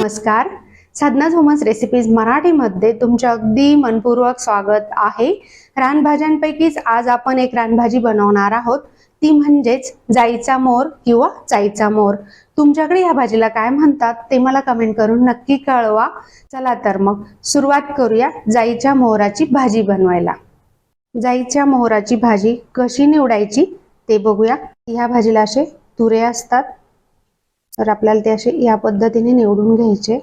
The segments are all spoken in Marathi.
नमस्कार. साधना झोमस रेसिपीज मराठीमध्ये तुमचे अगदी मनपूर्वक स्वागत आहे. रानभाज्यांपैकीच आज आपण एक रानभाजी बनवणार आहोत. ती म्हणजेच जाईचा मोर किंवा चाईचा मोर. तुमच्याकडे या भाजीला काय म्हणतात ते मला कमेंट करून नक्की कळवा. चला तर मग सुरुवात करूया जाईच्या मोहराची भाजी बनवायला. जाईच्या मोहराची भाजी कशी निवडायची ते बघूया. ह्या भाजीला असे तुरे असतात. तर आपल्याला ते असे या पद्धतीने निवडून घ्यायचे.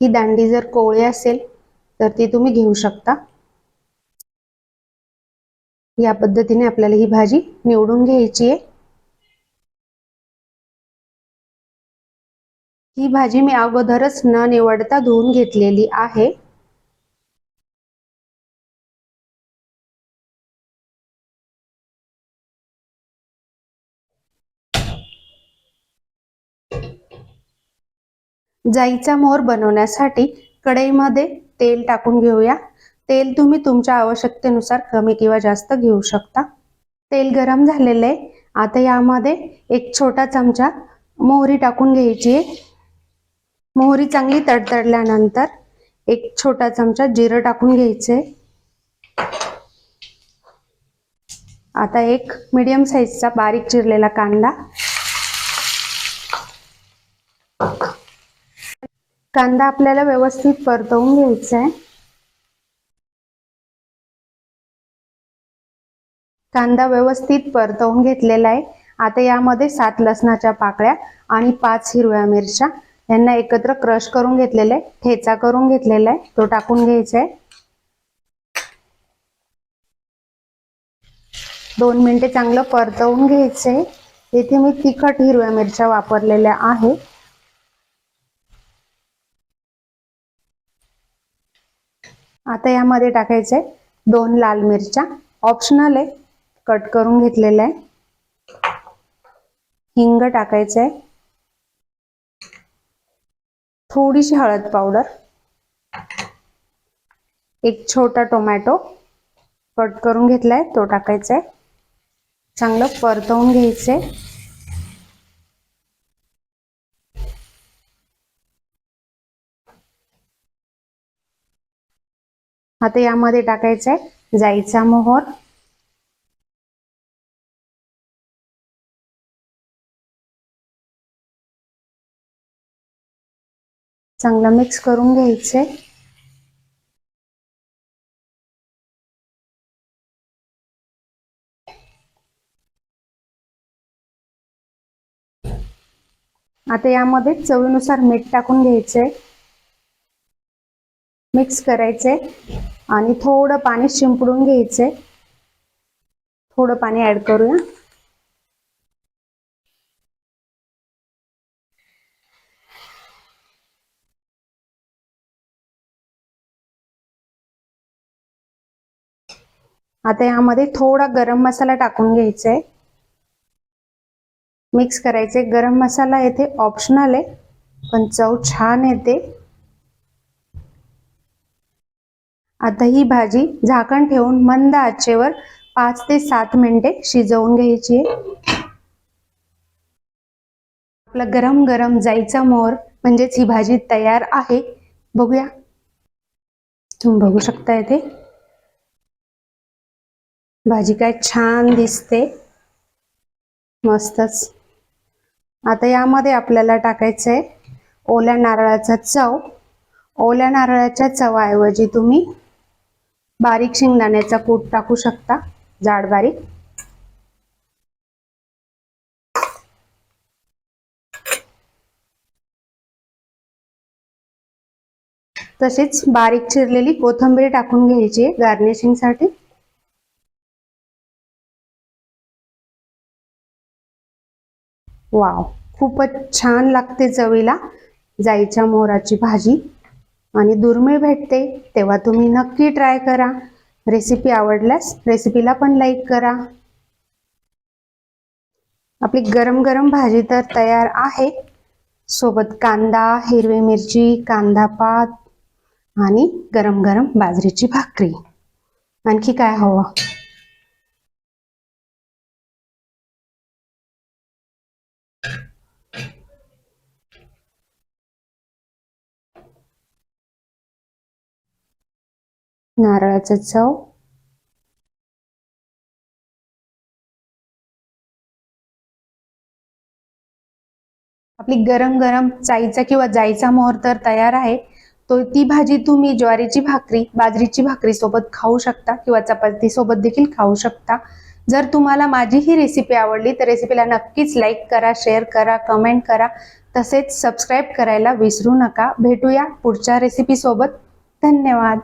ही दांडी जर कोवळी असेल तर ती तुम्ही घेऊ शकता. या पद्धतीने आपल्याला ही भाजी निवडून घ्यायची आहे. ही भाजी मी अगोदरच न निवडता धुवून घेतलेली आहे. जाईचा मोहर बनवण्यासाठी कढईमध्ये तेल टाकून घेऊया. तेल तुम्ही तुमच्या आवश्यकतेनुसार कमी किंवा जास्त घेऊ शकता. तेल गरम झालेलं आहे. आता यामध्ये एक छोटा चमचा मोहरी टाकून घ्यायची आहे. मोहरी चांगली तडतडल्यानंतर एक छोटा चमचा जिरं टाकून घ्यायचे आता एक मीडियम साईजचा बारीक चिरलेला कांदा कांदा आपल्याला व्यवस्थित परतवून घ्यायचा आहे कांदा व्यवस्थित परतवून घेतलेला आहे. आता यामध्ये सात लसणाच्या पाकळ्या आणि पाच हिरव्या मिरच्या यांना एकत्र क्रश करून घेतलेला आहे. ठेचा करून घेतलेला आहे. तो टाकून घ्यायचा आहे दोन मिनिटे चांगलं परतवून घ्यायचंय. इथे मी तिखट हिरव्या मिरच्या वापरलेल्या आहे. आता यामध्ये टाकायचे दोन लाल मिरच्या. ऑप्शनल आहे. कट करून घेतलेलं आहे. हिंग टाकायचं आहे थोडीशी हळद पावडर. एक छोटा टोमॅटो. कट करून घेतलाय. तो टाकायचा आहे चांगलं परतवून घ्यायचंय. आता यामध्ये टाकायचा आहे जाईचा मोहर. चांगला मिक्स करून घ्यायचे आता यामध्ये चवीनुसार मीठ टाकून घ्यायचे मिक्स करायचे आणि थोडं पाणी शिंपडून घ्यायचे थोडं पाणी ऍड करूया. आता यामध्ये थोडा गरम मसाला टाकून घ्यायचा आहे मिक्स करायचे गरम मसाला येथे ऑप्शनल आहे. पण चव छान येते. आता ही भाजी झाकण ठेवून मंद आचेवर पाच ते सात मिनिटे शिजवून घ्यायची आपला गरम गरम जायचा मोर म्हणजेच ही भाजी तयार आहे. बघूया. तुम्ही बघू शकता इथे. भाजी काय छान दिसते. मस्तच. आता यामध्ये आपल्याला टाकायचं आहे ओल्या नारळाचा चव. ओल्या नारळाच्या चवाऐवजी तुम्ही बारीक शेंगदाण्याचा कूट टाकू शकता. जाड बारीक. तसेच बारीक चिरलेली कोथिंबीर टाकून घ्यायची गार्निशिंगसाठी. वाव खूपच छान लागते चवीला जाईच्या मोराची भाजी. आणि दुर्मिळ भेटते तेव्हा तुम्ही नक्की ट्राय करा. रेसिपी आवडल्यास रेसिपीला पण लाईक करा. आपली गरम गरम भाजी तर तयार आहे. सोबत कांदा हिरवी मिरची कांदा पात आणि गरम गरम बाजरीची भाकरी. आणखी काय हवं? नारळाचं चव. आपली गरम गरम चाईचा किंवा जाईचा मोहर तर तयार आहे. तो ती भाजी तुम्ही ज्वारीची भाकरी बाजरीची भाकरी सोबत खाऊ शकता किंवा चपाती सोबत देखील खाऊ शकता. जर तुम्हाला माझी ही रेसिपी आवडली तर रेसिपीला नक्कीच लाईक करा शेअर करा कमेंट करा. तसेच सबस्क्राईब करायला विसरू नका. भेटूया पुढच्या रेसिपी सोबत. धन्यवाद.